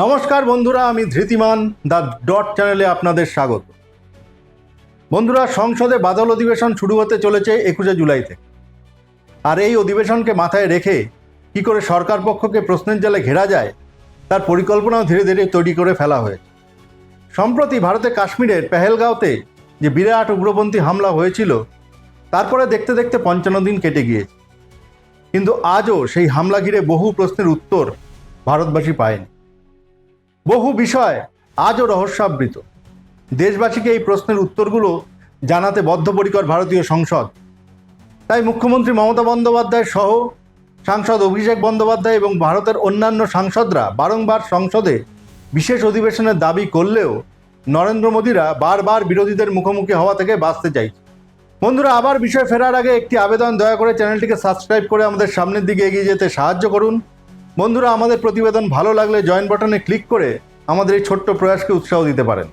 নমস্কার বন্ধুরা, আমি ধৃতিমান দ্য ডট চ্যানেলে আপনাদের স্বাগত। বন্ধুরা, সংসদে বাদল অধিবেশন শুরু হতে চলেছে একুশে জুলাই থেকে। আর এই অধিবেশনকে মাথায় রেখে কি করে সরকার পক্ষকে প্রশ্নের জালে ঘেরা যায়, তার পরিকল্পনাও ধীরে ধীরে তৈরি করে ফেলা হয়েছে। সম্প্রতি ভারতে কাশ্মীরের পেহেলগাঁওতে যে বিরাট উগ্রপন্থী হামলা হয়েছিল, তারপরে দেখতে দেখতে পঞ্চান্ন দিন কেটে গিয়েছে। কিন্তু আজও সেই হামলা ঘিরে বহু প্রশ্নের উত্তর ভারতবাসী পায়নি। বহু বিষয় আজও রহস্যাবৃত। দেশবাসীকে এই প্রশ্নের উত্তরগুলো জানাতে বদ্ধপরিকর ভারতীয় সংসদ। তাই মুখ্যমন্ত্রী মমতা বন্দ্যোপাধ্যায় সহ সাংসদ অভিষেক বন্দ্যোপাধ্যায় এবং ভারতের অন্যান্য সাংসদরা বারংবার সংসদে বিশেষ অধিবেশনের দাবি করলেও নরেন্দ্র মোদীরা বারবার বিরোধীদের মুখোমুখি হওয়া থেকে বাঁচতে চাইছে। বন্ধুরা, আবার বিষয় ফেরার আগে একটি আবেদন দয়া করে চ্যানেলটিকে সাবস্ক্রাইব করে আমাদের সামনের দিকে এগিয়ে যেতে সাহায্য করুন। বন্ধুরা, আমাদের প্রতিবেদন ভালো লাগলে জয়েন বাটনে ক্লিক করে আমাদের এই ছোট্ট প্রয়াসকে উৎসাহ দিতে পারেন।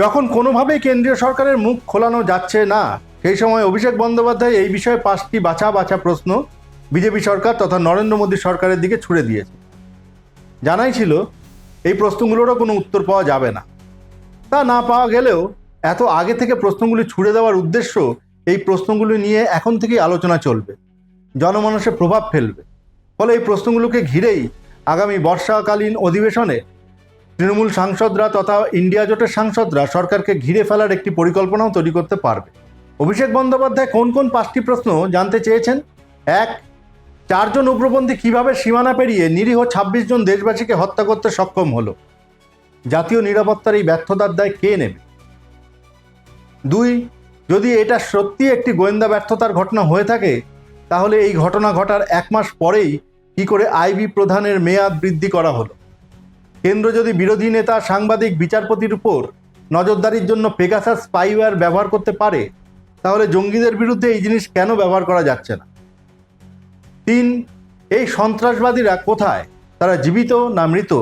যখন কোনোভাবেই কেন্দ্রীয় সরকারের মুখ খোলানো যাচ্ছে না, সেই সময় অভিষেক বন্দ্যোপাধ্যায় এই বিষয়ে পাঁচটি বাছা বাছা প্রশ্ন বিজেপি সরকার তথা নরেন্দ্র মোদী সরকারের দিকে ছুড়ে দিয়েছে। জানাই ছিল, এই প্রশ্নগুলোরও কোনো উত্তর পাওয়া যাবে না। তা না পাওয়া গেলেও এত আগে থেকে প্রশ্নগুলি ছুড়ে দেওয়ার উদ্দেশ্য এই প্রশ্নগুলি নিয়ে এখন থেকেই আলোচনা চলবে। জনমানসে প্রভাব ফেলবে। ফলে এই প্রশ্নগুলোকে ঘিরেই আগামী বর্ষাকালীন অধিবেশনে তৃণমূল সাংসদরা তথা ইন্ডিয়া জোটের সাংসদরা সরকারকে ঘিরে ফেলার একটি পরিকল্পনাও তৈরি করতে পারবে। অভিষেক বন্দ্যোপাধ্যায় কোন কোন পাঁচটি প্রশ্ন জানতে চেয়েছেন? এক, চারজন উগ্রপন্থী কীভাবে সীমানা পেরিয়ে নিরীহ ছাব্বিশ জন দেশবাসীকে হত্যা করতে সক্ষম হলো? জাতীয় নিরাপত্তার এই ব্যর্থতার দায় কে নেবে? দুই, যদি এটা সত্যি একটি গোয়েন্দা ব্যর্থতার ঘটনা হয়ে থাকে তাহলে এই ঘটনা ঘটার এক মাস পরেই কি করে আইবি প্রধানের মেয়াদ বৃদ্ধি করা হলো? কেন্দ্র যদি বিরোধী নেতা, সাংবাদিক, বিচারপতির উপর নজরদারির জন্য পেগাসাস স্পাইওয়্যার ব্যবহার করতে পারে, তাহলে জঙ্গিদের বিরুদ্ধে এই জিনিস কেন ব্যবহার করা যাচ্ছে না? তিন, এই সন্ত্রাসবাদীরা কোথায়? তারা জীবিত না মৃত?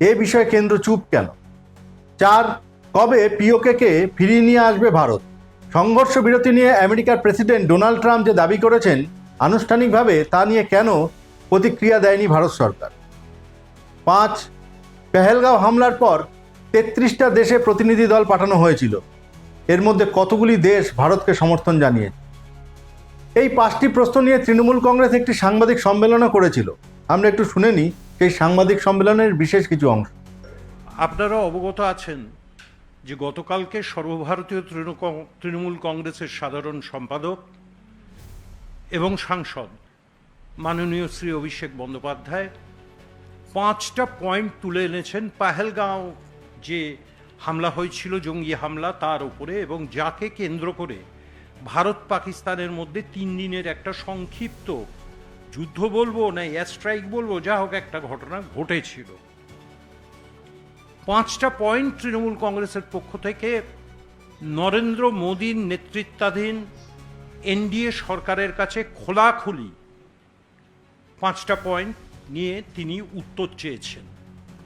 এ বিষয়ে কেন্দ্র চুপ কেন? চার, কবে পিওকেকে ফিরিয়ে নিয়ে আসবে ভারত? সংঘর্ষ বিরতি নিয়ে আমেরিকার প্রেসিডেন্ট ডোনাল্ড ট্রাম্প যে দাবি করেছেন আনুষ্ঠানিকভাবে তা নিয়ে কেন প্রতিক্রিয়া দেয়নি ভারত সরকার? পাঁচ, পেহেলগাঁও হামলার পর তেত্রিশটা দেশে প্রতিনিধি দল পাঠানো হয়েছিল। এর মধ্যে কতগুলি দেশ ভারতকে সমর্থন জানিয়েছে? এই পাঁচটি প্রশ্ন নিয়ে তৃণমূল কংগ্রেস একটি সাংবাদিক সম্মেলনও করেছিল। আমরা একটু শুনে নিই সেই সাংবাদিক সম্মেলনের বিশেষ কিছু অংশ। আপনারা অবগত আছেন যে গতকালকে সর্বভারতীয় তৃণমূল কংগ্রেসের সাধারণ সম্পাদক এবং সাংসদ মাননীয় শ্রী অভিষেক বন্দ্যোপাধ্যায় পাঁচটা পয়েন্ট তুলে এনেছেন পাহেলগাঁও যে হামলা হয়েছিল, জঙ্গি হামলা তার উপরে এবং যাকে কেন্দ্র করে ভারত পাকিস্তানের মধ্যে তিন দিনের একটা সংক্ষিপ্ত যুদ্ধ বলব না এয়ার স্ট্রাইক বলব, যা হোক একটা ঘটনা ঘটেছিল। পাঁচটা পয়েন্ট তৃণমূল কংগ্রেসের পক্ষ থেকে নরেন্দ্র মোদীর নেতৃত্বাধীন এনডিএ সরকারের কাছে খোলাখুলি পাঁচটা পয়েন্ট নিয়ে তিনি উত্তর চেয়েছেন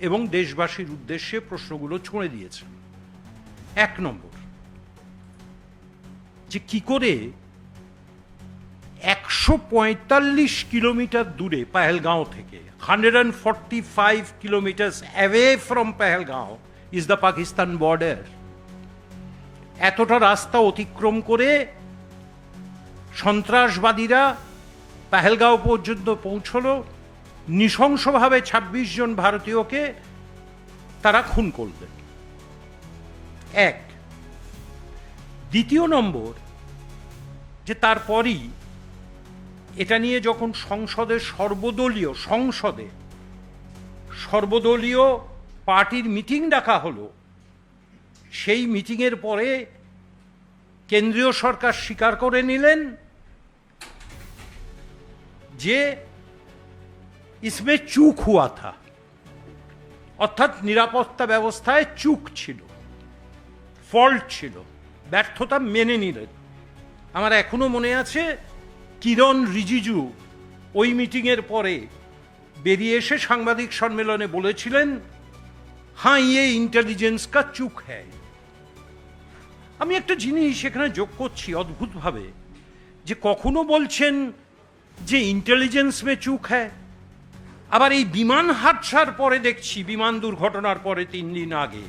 এবং দেশবাসীর উদ্দেশ্যে প্রশ্নগুলো ছুঁড়ে দিয়েছেন। এক নম্বর, যে কি করে একশো পঁয়তাল্লিশ কিলোমিটার দূরে পাহেলগাঁও থেকে, hundred and forty five kilometres away from Pahalgam is the Pakistan border এতটা রাস্তা অতিক্রম করে সন্ত্রাসবাদীরা পাহেলগাঁও পর্যন্ত পৌঁছল, নৃশংসভাবে ২৬ জন ভারতীয়কে তারা খুন করলেন। এক। দ্বিতীয় নম্বর, যে তারপরই এটা নিয়ে যখন সংসদে সর্বদলীয় সংসদে সর্বদলীয় পার্টির মিটিং ডাকা হলো, সেই মিটিংয়ের পরে কেন্দ্রীয় সরকার স্বীকার করে নিলেন যে ইসমে চুক হুয়া থা। অর্থাৎ নিরাপত্তা ব্যবস্থায় চুক ছিল, ফল্ট ছিল, ব্যর্থতা মেনে নিলেন আমার এখনও মনে আছে, কিরণ রিজিজু ওই মিটিংয়ের পরে বেরিয়ে এসে সাংবাদিক সম্মেলনে বলেছিলেন হ্যাঁ ইয়ে ইন্টেলিজেন্স কা চুক হ্যায়। আমি একটা জিনিস সেখানে যোগ করছি অদ্ভুতভাবে, যে কখনো বলছেন যে ইন্টেলিজেন্স মে চুক হ্যায়। আবার এই বিমান হাদসার পরে দেখছি, বিমান দুর্ঘটনার পরে তিন দিন আগে।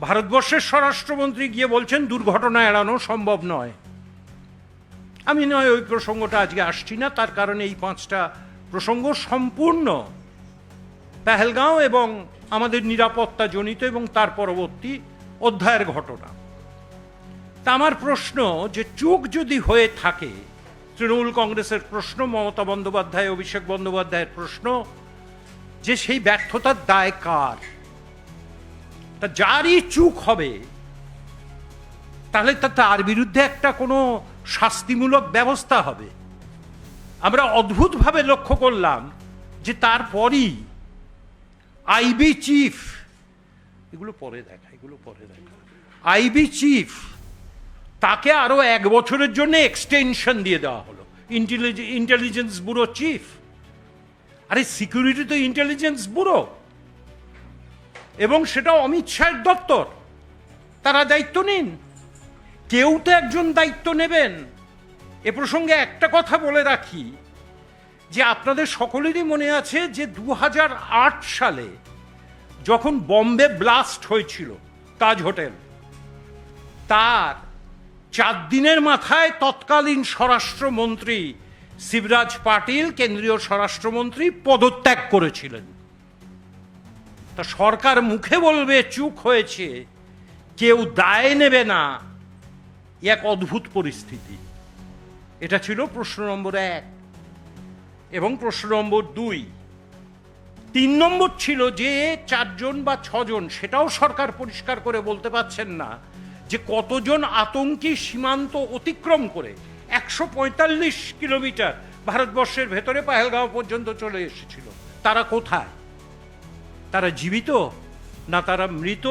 ভারতবর্ষের স্বরাষ্ট্রমন্ত্রী গিয়ে বলছেন, দুর্ঘটনা এড়ানো সম্ভব নয়। আমি নয়, ওই প্রসঙ্গটা আজকে আসছি না, তার কারণে এই পাঁচটা প্রসঙ্গ সম্পূর্ণ পেহেলগাঁও এবং আমাদের নিরাপত্তা জনিত এবং তার পরবর্তী অধ্যায়ের ঘটনা। তা আমার প্রশ্ন যে চুক যদি হয়ে থাকে তৃণমূল কংগ্রেসের প্রশ্ন, মমতা বন্দ্যোপাধ্যায়, অভিষেক বন্দ্যোপাধ্যায়ের প্রশ্ন, যে সেই ব্যর্থতার দায় কার? তা যারই চুক হবে, তাহলে তার বিরুদ্ধে একটা কোনো শাস্তিমূলক ব্যবস্থা হবে। আমরা অদ্ভুতভাবে লক্ষ্য করলাম যে তারপরই আইবি চিফ, এগুলো পরে দেখা, এগুলো পরে দেখা। আইবি চিফ তাকে আরও এক বছরের জন্য এক্সটেনশন দিয়ে দেওয়া হলো। ইন্টেলিজেন্স ব্যুরো চিফ আরে সিকিউরিটি তো ইন্টেলিজেন্স ব্যুরো এবং সেটা অমিত শাহের দপ্তর। তারা দায়িত্ব নিন। কেউ তো একজন দায়িত্ব নেবেন। এ প্রসঙ্গে একটা কথা বলে রাখি, যে আপনাদের সকলেরই মনে আছে যে দু হাজার আট সালে যখন বম্বে ব্লাস্ট হয়েছিল তাজ হোটেল, তার চার দিনের মাথায় তৎকালীন স্বরাষ্ট্রমন্ত্রী শিবরাজ পাটিল কেন্দ্রীয় স্বরাষ্ট্রমন্ত্রী পদত্যাগ করেছিলেন। তা সরকার মুখে বলবে, চুপ হয়েছে, কেউ দায় নেবে না এক অদ্ভুত পরিস্থিতি। এটা ছিল প্রশ্ন নম্বর এক। এবং প্রশ্ন নম্বর দুই। তিন নম্বর ছিল যে চারজন বা ছজন, সেটাও সরকার পরিষ্কার করে বলতে পারছেন না। যে কতজন আতঙ্কী সীমান্ত অতিক্রম করে একশো পঁয়তাল্লিশ কিলোমিটার ভারতবর্ষের ভেতরে পাহেলগাঁও পর্যন্ত চলে এসেছিল। তারা কোথায়? তারা জীবিত? না তারা মৃত?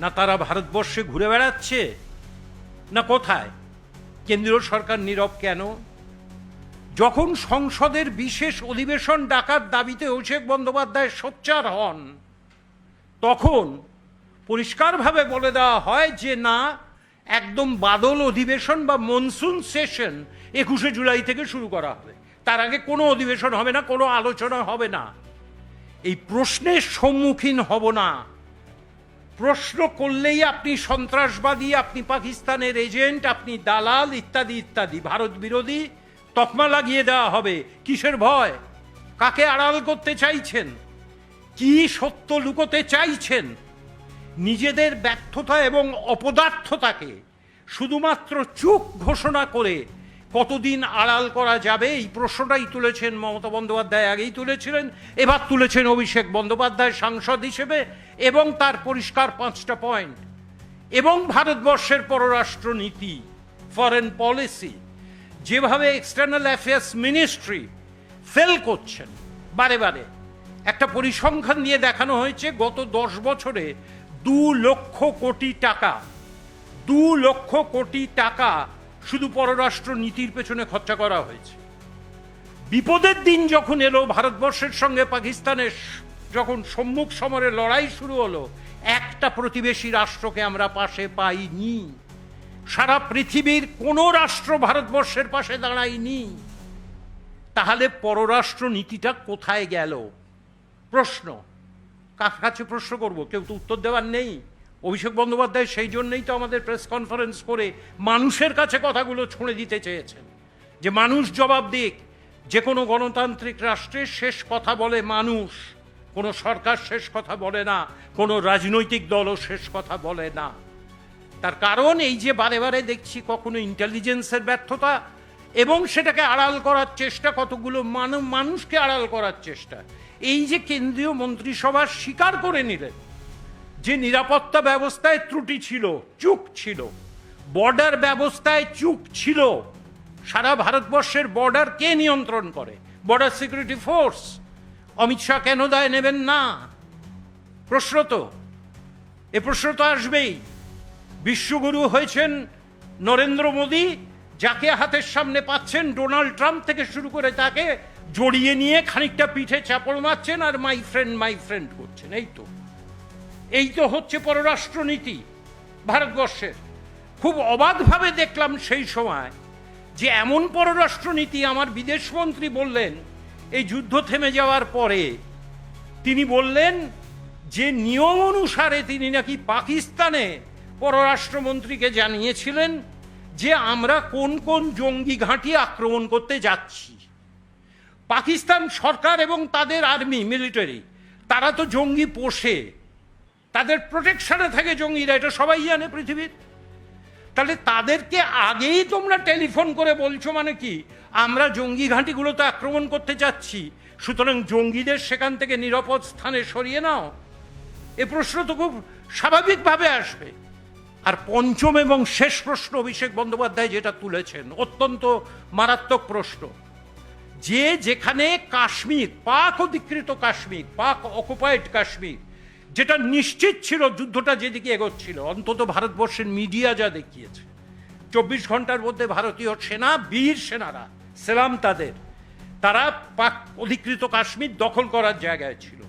না তারা ভারতবর্ষে ঘুরে বেড়াচ্ছে? না কোথায়? কেন্দ্রীয় সরকার নীরব কেন? যখন সংসদের বিশেষ অধিবেশন ডাকার দাবিতে অভিষেক বন্দ্যোপাধ্যায় সোচ্চার হন, তখন পরিষ্কারভাবে বলে দেওয়া হয় যে না, একদম বাদল অধিবেশন বা মনসুন সেশন একুশে জুলাই থেকে শুরু করা হবে। তার আগে কোনো অধিবেশন হবে না, কোনো আলোচনা হবে না। এই প্রশ্নের সম্মুখীন হব না। প্রশ্ন করলেই আপনি সন্ত্রাসবাদী, আপনি পাকিস্তানের এজেন্ট, আপনি দালাল ইত্যাদি ইত্যাদি, ভারত বিরোধী তকমা লাগিয়ে দেওয়া হবে। কিসের ভয়? কাকে আড়াল করতে চাইছেন? কি সত্য লুকোতে চাইছেন? নিজেদের ব্যর্থতা এবং অপদার্থতাকে শুধুমাত্র চুপ ঘোষণা করে কতদিন আড়াল করা যাবে, এই প্রশ্নটাই তুলেছেন মমতা বন্দ্যোপাধ্যায়। আগেই তুলেছিলেন, এবার তুলেছেন অভিষেক বন্দ্যোপাধ্যায়, সাংসদ হিসেবে, এবং তার পরিষ্কার পাঁচটা পয়েন্ট। এবং ভারতবর্ষের পররাষ্ট্র নীতি ফরেন পলিসি যেভাবে এক্সটার্নাল অ্যাফেয়ার্স মিনিস্ট্রি ফেল করছেন, বারে বারে। একটা পরিসংখ্যান দিয়ে দেখানো হয়েছে, গত দশ বছরে দু লক্ষ কোটি টাকা, দু লক্ষ কোটি টাকা শুধু পররাষ্ট্র নীতির পেছনে খরচা করা হয়েছে। বিপদের দিন যখন এলো, ভারতবর্ষের সঙ্গে পাকিস্তানের যখন সম্মুখ সমরে লড়াই শুরু হলো, একটা প্রতিবেশী রাষ্ট্রকে আমরা পাশে পাইনি। সারা পৃথিবীর কোনো রাষ্ট্র ভারতবর্ষের পাশে দাঁড়ায়নি। তাহলে পররাষ্ট্র নীতিটা কোথায় গেল? প্রশ্ন। কাছে প্রশ্ন করব? কেউ তো উত্তর দেওয়ার নেই। অভিষেক বন্দ্যোপাধ্যায় সেই জন্যই তো আমাদের প্রেস কনফারেন্স করে মানুষের কাছে কথাগুলো ছুঁড়ে দিতে চেয়েছেন। যে মানুষ জবাব দিক, যে কোনো গণতান্ত্রিক রাষ্ট্রের শেষ কথা বলে মানুষ, কোনো সরকার শেষ কথা বলে না, কোনো রাজনৈতিক দলও শেষ কথা বলে না। তার কারণ এই যে বারে বারে দেখছি কখনো ইন্টেলিজেন্সের ব্যর্থতা এবং সেটাকে আড়াল করার চেষ্টা, কতগুলো মানুষকে আড়াল করার চেষ্টা। এই যে কেন্দ্রীয় মন্ত্রিসভা স্বীকার করে নিলেন, যে নিরাপত্তা ব্যবস্থায় ত্রুটি ছিল, চুক ছিল, বর্ডার ব্যবস্থায় চুক ছিল, সারা ভারতবর্ষের বর্ডার কে নিয়ন্ত্রণ করে? Border security force. Amit Shah কেন দায় নেবেন না? প্রশ্ন তো। এ প্রশ্ন তো আসবেই। বিশ্বগুরু হয়েছেন নরেন্দ্র মোদী, যাকে হাতের সামনে পাচ্ছেন ডোনাল্ড ট্রাম্প থেকে শুরু করে তাকে জড়িয়ে নিয়ে খানিকটা পিঠে চাপড় মারছেন আর মাই ফ্রেন্ড মাই ফ্রেন্ড করছেন এই তো। এই তো হচ্ছে পররাষ্ট্রনীতি ভারতবর্ষের। খুব অবাধভাবে দেখলাম সেই সময় যে এমন পররাষ্ট্রনীতি আমার বিদেশমন্ত্রী বললেন, এই যুদ্ধ থেমে যাওয়ার পরে। তিনি বললেন যে নিয়ম অনুসারে তিনি নাকি পাকিস্তানে পররাষ্ট্রমন্ত্রীকে জানিয়েছিলেন যে আমরা কোন কোন জঙ্গি ঘাঁটি আক্রমণ করতে যাচ্ছি। পাকিস্তান সরকার এবং তাদের আর্মি, মিলিটারি, তারা তো জঙ্গি পোষে। তাদের প্রোটেকশনে থাকে জঙ্গিরা, এটা সবাই জানে পৃথিবীর। তাহলে তাদেরকে আগেই তোমরা টেলিফোন করে বলছো মানে কি? আমরা জঙ্গি ঘাঁটিগুলোতে আক্রমণ করতে যাচ্ছি সুতরাং জঙ্গিদের সেখান থেকে নিরাপদ স্থানে সরিয়ে নাও। এ প্রশ্ন তো খুব স্বাভাবিকভাবে আসবে। আর পঞ্চম এবং শেষ প্রশ্ন অভিষেক বন্দ্যোপাধ্যায় যেটা তুলেছেন, অত্যন্ত মারাত্মক প্রশ্ন। যে যেখানে কাশ্মীর, পাক অধিকৃত কাশ্মীর, পাক অকুপাইড কাশ্মীর, যেটা নিশ্চিত ছিল যুদ্ধটা যেদিকে এগোচ্ছিল, অন্তত ভারতবর্ষের মিডিয়া যা দেখিয়েছে। চব্বিশ ঘণ্টার মধ্যে ভারতীয় সেনা, বীর সেনারা, সেলাম তাদের, তারা পাক অধিকৃত কাশ্মীর দখল করার জায়গায় ছিল।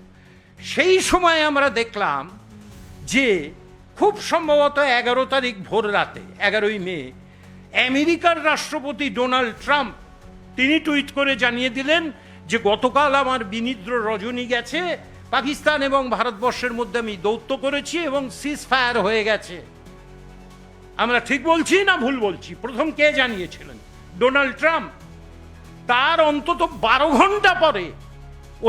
সেই সময় আমরা দেখলাম যে খুব সম্ভবত এগারো তারিখ ভোর রাতে, এগারোই মে, আমেরিকার রাষ্ট্রপতি ডোনাল্ড ট্রাম্প তিনি টুইট করে জানিয়ে দিলেন যে গতকাল আমার বিনিদ্র রজনী গেছে, পাকিস্তান এবং ভারতবর্ষের মধ্যে আমি দৌত্য করেছি এবং সিজ ফায়ার হয়ে গেছে। আমরা ঠিক বলছি না ভুল বলছি? প্রথম কে জানিয়েছিলেন? Donald Trump. তার অন্তত বারো ঘণ্টা পরে,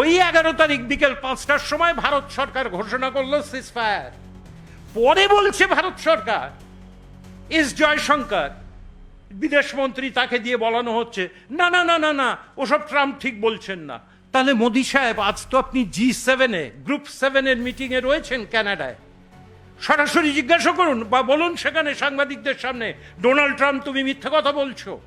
ওই এগারো তারিখ বিকেল পাঁচটার সময় ভারত সরকার ঘোষণা করল সিজ ফায়ার পরে বলছে ভারত সরকার এস জয়শঙ্কর বিদেশমন্ত্রী তাকে দিয়ে বলানো হচ্ছে। না না না না না, ওসব ট্রাম্প ঠিক বলছেন না। তাহলে মোদি সাহেব, আজ তো আপনি জি সেভেনে গ্রুপ সেভেনের মিটিংয়ে রয়েছেন ক্যানাডায়। সরাসরি জিজ্ঞাসা করুন বা বলুন সেখানে সাংবাদিকদের সামনে, ডোনাল্ড ট্রাম্প তুমি মিথ্যা কথা বলছো।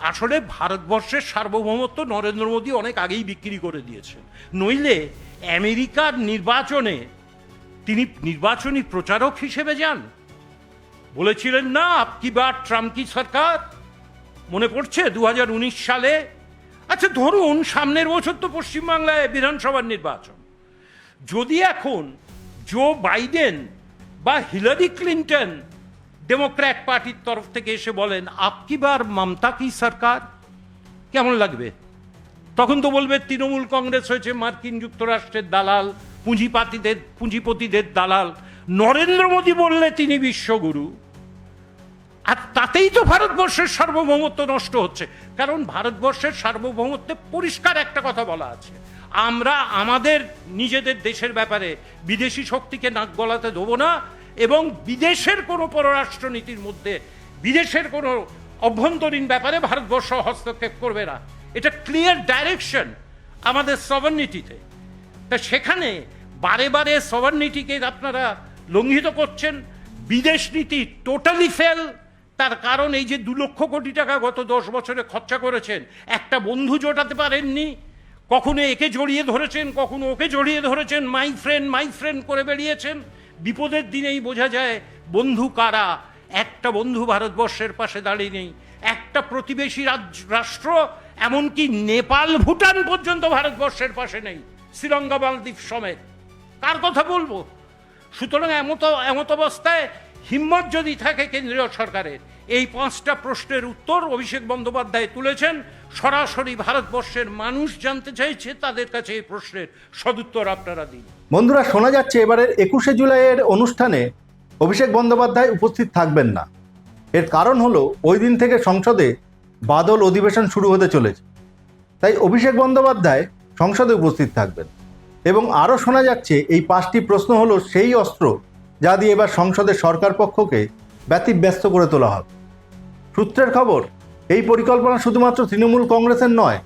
আসলে ভারতবর্ষের সার্বভৌমত্ব নরেন্দ্র মোদী অনেক আগেই বিক্রি করে দিয়েছেন। নইলে আমেরিকার নির্বাচনে তিনি নির্বাচনী প্রচারক হিসেবে যান। বলেছিলেন, না আপকি বার ট্রাম্প কি সরকার? মনে পড়ছে দু হাজার উনিশ সালে। আচ্ছা ধরুন সামনের বছর তো পশ্চিমবাংলায় বিধানসভার নির্বাচন। যদি এখন জো বাইডেন বা হিলারি ক্লিন্টন ডেমোক্র্যাট পার্টির তরফ থেকে এসে বলেন আপকি বার মমতা কি সরকার? কেমন লাগবে? তখন তো বলবে, তৃণমূল কংগ্রেস হয়েছে মার্কিন যুক্তরাষ্ট্রের দালাল, পুঁজিপাতিদের, পুঁজিপতিদের দালাল। নরেন্দ্র মোদী বললে তিনি বিশ্বগুরু। আর তাতেই তো ভারতবর্ষের সার্বভৌমত্ব নষ্ট হচ্ছে। কারণ ভারতবর্ষের সার্বভৌমত্বে পরিষ্কার একটা কথা বলা আছে। আমরা আমাদের নিজেদের দেশের ব্যাপারে বিদেশি শক্তিকে নাক গলাতে দেবো না এবং বিদেশের কোনো পররাষ্ট্রনীতির মধ্যে, বিদেশের কোনো অভ্যন্তরীণ ব্যাপারে ভারতবর্ষ হস্তক্ষেপ করবে না। এটা ক্লিয়ার ডাইরেকশন আমাদের সভার্নিটিতে তা। সেখানে বারে বারে সভার্নিটিকে আপনারা লঙ্ঘিত করছেন, বিদেশ নীতি টোটালি ফেল তার কারণ এই যে দু লক্ষ কোটি টাকা গত দশ বছরে খরচা করেছেন, একটা বন্ধু জোটাতে পারেননি, কখনো একে জড়িয়ে ধরেছেন, কখনো ওকে জড়িয়ে ধরেছেন মাই ফ্রেন্ড মাই ফ্রেন্ড করে বেরিয়েছেন, বিপদের দিনেই বোঝা যায় বন্ধু কারা, একটা বন্ধু ভারতবর্ষের পাশে দাঁড়িয়ে নেই, একটা প্রতিবেশী রাষ্ট্র, এমনকি নেপাল, ভুটান পর্যন্ত ভারতবর্ষের পাশে নেই, শ্রীলঙ্কা, মালদ্বীপ সমেত। কার কথা বলব? সুতরাং এমত এমত অবস্থায় হিম্মত যদি থাকে কেন্দ্রীয় সরকারের, এই পাঁচটা প্রশ্নের উত্তর অভিষেক বন্দ্যোপাধ্যায় তুলেছেন। সরাসরি ভারতবর্ষের মানুষ জানতে চাইছে তাদের কাছে এই প্রশ্নের সদুত্তর আপনারা দিন। বন্ধুরা, শোনা যাচ্ছে এবারের একুশে জুলাইয়ের অনুষ্ঠানে অভিষেক বন্দ্যোপাধ্যায় উপস্থিত থাকবেন না। এর কারণ হলো, ওই দিন থেকে সংসদে বাদল অধিবেশন শুরু হতে চলেছে। তাই অভিষেক বন্দ্যোপাধ্যায় সংসদে উপস্থিত থাকবেন। এবং আরও শোনা যাচ্ছে, এই পাঁচটি প্রশ্ন হলো সেই অস্ত্র যা দিয়ে এবার সংসদের সরকার পক্ষকে ব্যতিব্যস্ত করে তোলা হবে। সূত্রের খবর, এই পরিকল্পনা শুধুমাত্র তৃণমূল কংগ্রেসের নয়,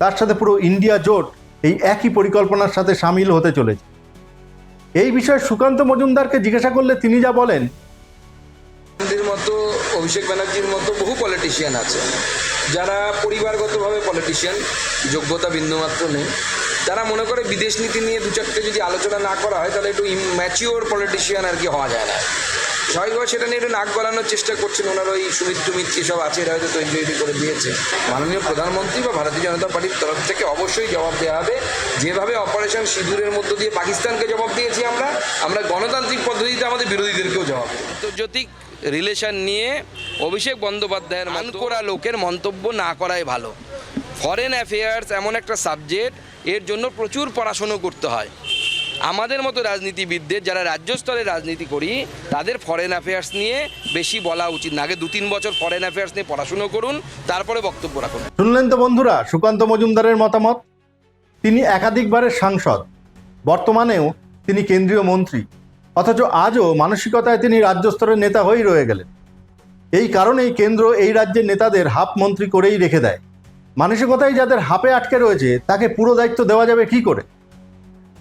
তার সাথে পুরো ইন্ডিয়া জোট এই একই পরিকল্পনার সাথে সামিল হতে চলেছে। এই বিষয়ে সুকান্ত মজুমদারকে জিজ্ঞাসা করলে তিনি যা বলেন। মতো, অভিষেক ব্যানার্জির মতো বহু পলিটিশিয়ান আছে। যারা পরিবারগতভাবে পলিটিশিয়ান যোগ্যতা বিন্দুমাত্র নেই। তারা মনে করে বিদেশ নীতি নিয়ে দু চারটে যদি আলোচনা না করা হয় তাহলে একটু ম্যাচিওর পলিটিশিয়ান আর কি হওয়া যায় না। স্বাভাবিকভাবে সেটা নিয়ে একটু নাক গলানোর চেষ্টা করছেন ওনার ওই সুমিত টুমিত কি সব আছে এরা হয়তো তৈরি তৈরি করে দিয়েছে। মাননীয় প্রধানমন্ত্রী বা ভারতীয় জনতা পার্টির তরফ থেকে অবশ্যই জবাব দেওয়া হবে। যেভাবে অপারেশন সিঁদুরের মধ্য দিয়ে পাকিস্তানকে জবাব দিয়েছি আমরা আমরা গণতান্ত্রিক পদ্ধতিতে আমাদের বিরোধীদেরকেও জবাব আন্তর্জাতিক রিলেশন নিয়ে অভিষেক বন্দ্যোপাধ্যায়ের মান করা লোকের মন্তব্য না করাই ভালো। ফরেন অ্যাফেয়ার্স এমন একটা সাবজেক্ট এর জন্য প্রচুর পড়াশুনো করতে হয়। আমাদের মতো রাজনীতিবিদদের, যারা রাজ্য স্তরে রাজনীতি করি, তাদের ফরেন অ্যাফেয়ার্স নিয়ে বেশি বলা উচিত না। আগে দু তিন বছর ফরেন অ্যাফেয়ার্স নিয়ে পড়াশুনো করুন, তারপরে বক্তব্য রাখুন। শুনলেন তো বন্ধুরা, সুকান্ত মজুমদারের মতামত? তিনি একাধিকবারের সাংসদ। বর্তমানেও তিনি কেন্দ্রীয় মন্ত্রী। অথচ আজও মানসিকতায় তিনি রাজ্য স্তরের নেতা হয়েই রয়ে গেলেন। এই কারণেই কেন্দ্র এই রাজ্যের নেতাদের হাফ মন্ত্রী করেই রেখে দেয়। মানসিকতায় যাদের হাপে আটকে রয়েছে, তাকে পুরো দায়িত্ব দেওয়া যাবে কি করে?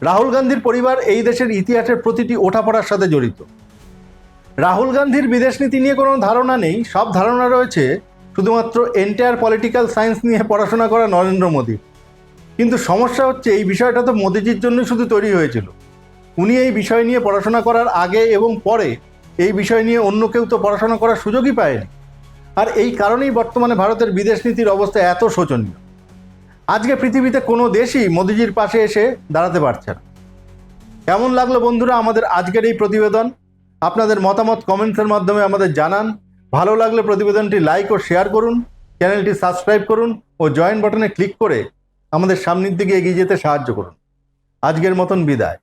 রাহুল গান্ধীর পরিবার এই দেশের ইতিহাসের প্রতিটি ওঠাপড়ার সাথে জড়িত। রাহুল গান্ধীর বিদেশ নীতি নিয়ে কোনো ধারণা নেই, সব ধারণা রয়েছে শুধুমাত্র এন্টায়ার পলিটিক্যাল সায়েন্স নিয়ে পড়াশোনা করা নরেন্দ্র মোদী। কিন্তু সমস্যা হচ্ছে, এই বিষয়টা তো মোদিজির জন্যই শুধু তৈরি হয়েছিল। উনি এই বিষয় নিয়ে পড়াশোনা করার আগে এবং পরে এই বিষয় নিয়ে অন্য কেউ তো পড়াশোনা করার সুযোগই পায়নি। আর এই কারণেই বর্তমানে ভারতের বিদেশ নীতির অবস্থা এত শোচনীয়। আজকে পৃথিবীতে কোনো দেশই মোদিজির পাশে এসে দাঁড়াতে পারছে না। কেমন লাগল বন্ধুরা আমাদের আজকের এই প্রতিবেদন? আপনাদের মতামত কমেন্টসের মাধ্যমে আমাদের জানান। ভালো লাগলে প্রতিবেদনটি লাইক ও শেয়ার করুন। চ্যানেলটি সাবস্ক্রাইব করুন ও জয়েন বাটনে ক্লিক করে আমাদের সামনের দিকে এগিয়ে যেতে সাহায্য করুন। আজকের মতন বিদায়।